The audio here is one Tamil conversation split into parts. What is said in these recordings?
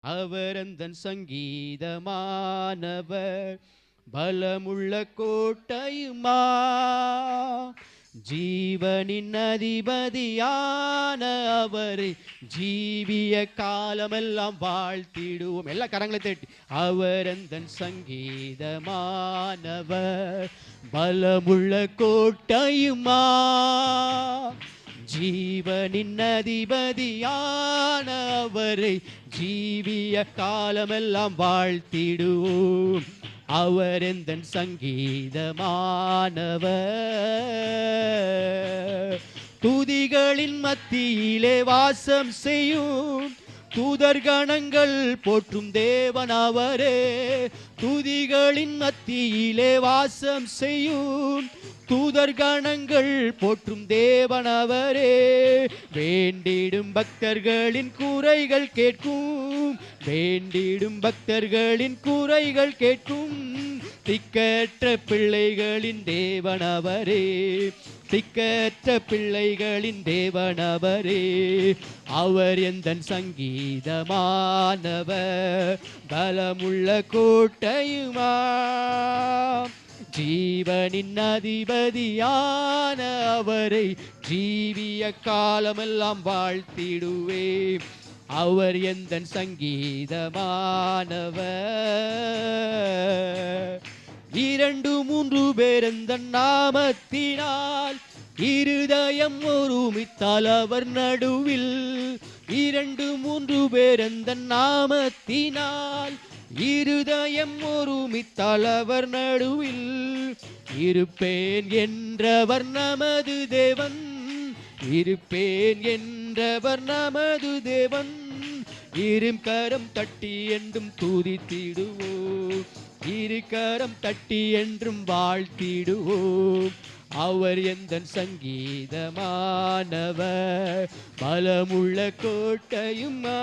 அவரந்தன் சங்கீதமானவர். பலமுள்ள கோட்டையுமா? ஜீவனின் அதிபதியான அவரை ஜீவிய காலமெல்லாம் வாழ்த்திடுவோம். எல்லா கரங்களை தட்டி அவரந்தன் சங்கீதமானவர். பலமுள்ள கோட்டையுமா? ஜீவனின் அதிபதியான அவரை ஜீவிய காலமெல்லாம் வாழ்த்திடுவோம். அவர் எந்த சங்கீதமானவர்? துதிகளின் மத்தியிலே வாசம் செய்யும் தூதர்கணங்கள் போற்றும் தேவன் அவரே துதிகளின் மத்தியிலே வாசம் செய்யும். தூதர் கணங்கள் போற்றும் தேவன் அவரே வேண்டிடும் பக்தர்களின் குறைகள் கேட்கும். வேண்டிடும் பக்தர்களின் குறைகள் கேட்கும். திக்கற்ற பிள்ளைகளின் தேவன் அவரே. திக்கற்ற பிள்ளைகளின் தேவனவரே அவர் எந்த சங்கீதமானவர்? பலமுள்ள கோட்டையுமா ஜீவனின் அதிபதியான அவரை ஜீவிய காலமெல்லாம் வாழ்த்திடுவே. அவர் எந்த சங்கீதமானவர்? இரண்டு மூன்று பேர் நாமத்தினால் இருதயம் ஒருமித்தால் அவர் நடுவில். இரண்டு மூன்று பேர் நாமத்தினால் இருதயம் ஒருமித்தால் அவர் நடுவில். இருப்பேன் என்றவர் நமது தேவன். இருப்பேன் என்றவர் நமது தேவன். இரும் கரம் தட்டி என்றும் துதித்திடுவோம். இருக்கரம் தட்டி என்றும் வாழ்த்திடுவோம். அவர் எந்த சங்கீதமானவர்? பலமுள்ள கோட்டையுமா?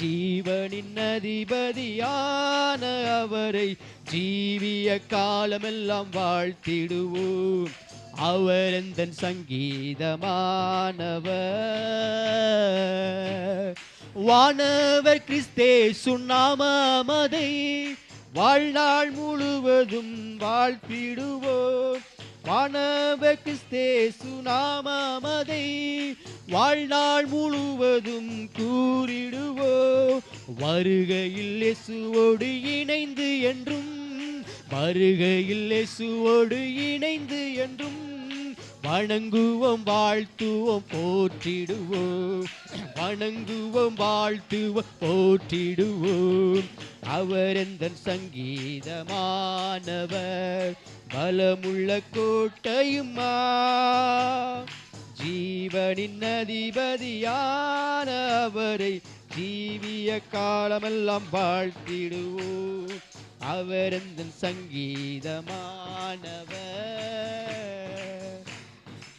ஜீவனின் அதிபதியான அவரை ஜீவிய காலமெல்லாம் வாழ்த்திடுவோம். அவர் எந்த சங்கீதமானவர்? வானவர் கிறிஸ்தே சுண்ணாமதை. வாழ்நாள் முழுவதும் வாழ்த்திடுவோம். வானவர் கிறிஸ்தே சுனாமதை வாழ்நாள் முழுவதும் கூறிடுவோ வருகையில் இயேசுவோடு இணைந்து என்றும் வருகையில் இயேசுவோடு இணைந்து என்றும் வணங்குவோம் வாழ்த்துவோம் போற்றிடுவோம். வணங்குவோம் வாழ்த்துவோம் போற்றிடுவோம். அவர் எந்த சங்கீதமானவர் பலமுள்ள கோட்டையுமா ஜீவனின் அதிபதியான அவரை ஜீவிய காலமெல்லாம் வாழ்த்திடுவோம். அவர் எந்த சங்கீதமானவர்